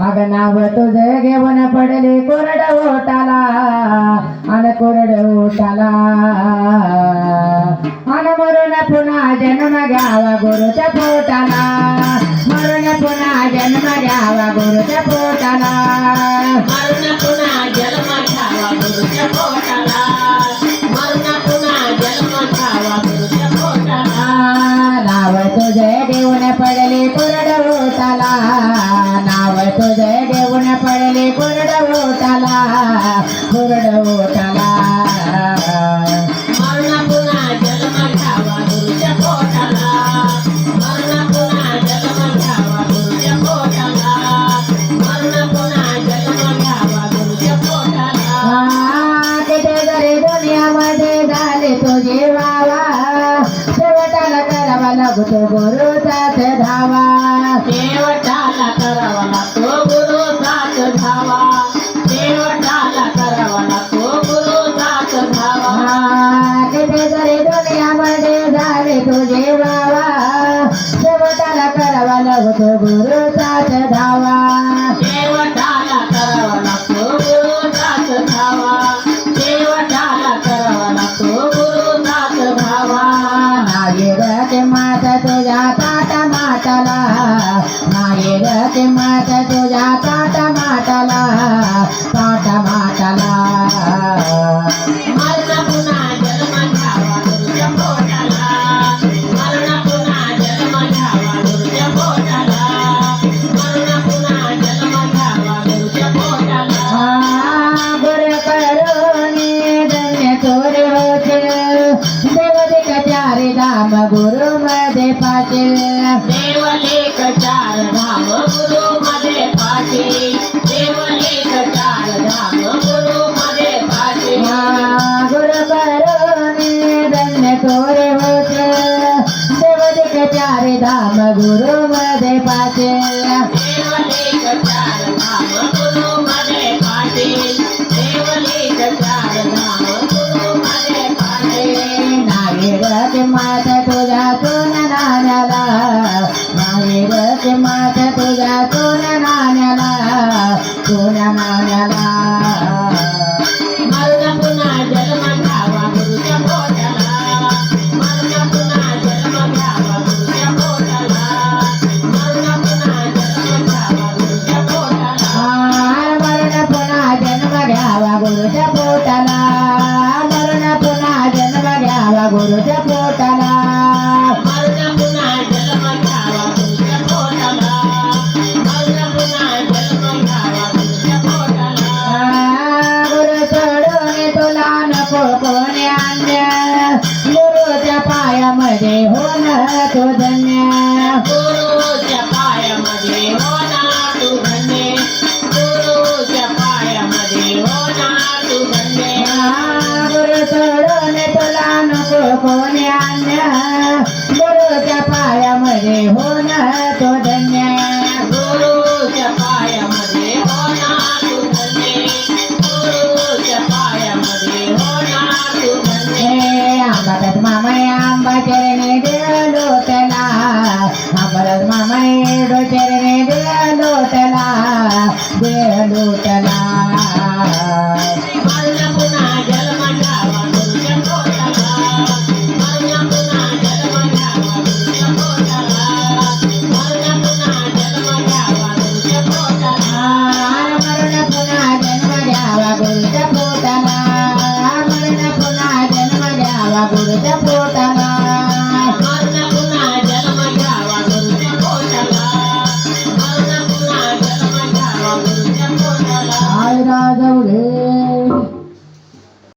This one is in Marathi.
अग नाव तुझं घेऊन पडले कोरड ओटाला अन कोरड ओटाला अन मरून पुन्हा जन्म घ्यावा गुरुच्या पोटाला. मरून पुन्हा जन्म घ्यावा गुरुच्या पोटाला. मरण पुन्हा जन्म घ्यावा गुरुच्या पोटाला. मरण पुन्हा जन्म घ्यावा गुरुच्या पोटाला. नाव तुझे ओटाला कोरड ओटाला मरण पुन्हा जन्म घ्यावा गुरुच्या पोटाला. मरण पुन्हा जन्म घ्यावा गुरुच्या पोटाला. मरण पुन्हा जन्म घ्यावा गुरुच्या पोटाला. आ, किती जरी दुनियामध्ये झाले तुझे वावा शेवटाला करावा लागतो गुरुचाच धावा. देवटाला करावा लागतो गुरुचाच धावा. देवटाला करावा लागतो गुरु जात धावा. देवटाला करावा लागतो गुरु जात धावा नागेरते माता तुझ्या ताटा माताला. नागेरते माता तुझ्या ताटा माताला. धाम गुरु मध्ये पाटील. देवलेख चार धाम गुरु मध्ये पाठी देवलेख चार धाम गुरु मध्ये पाठी गुर करुणी धन्य चोर होते. देवदिक चारी धाम गुरु मध्ये पाटील. देवलेख चार धाम गुरु मध्ये पाठी देवलेख चार नागेरते माता तुझ्या सोन नाण्याला सोन नाण्याला मरण पुन्हा जन्म धन्य गुरुच्या पायामध्ये होणार तू धन्य. गुरुच्या पायामध्ये होणार तू धन्य. गुरु सोडून तुला नको कोणी अन्य. गुरुच्या पायामध्ये तो धन्य. गुरुच्या पायामध्ये तू धन्य. गुरुच्या पायामध्ये तू धन्य. आंबा चरणे देव घ्यावा गुरुच्या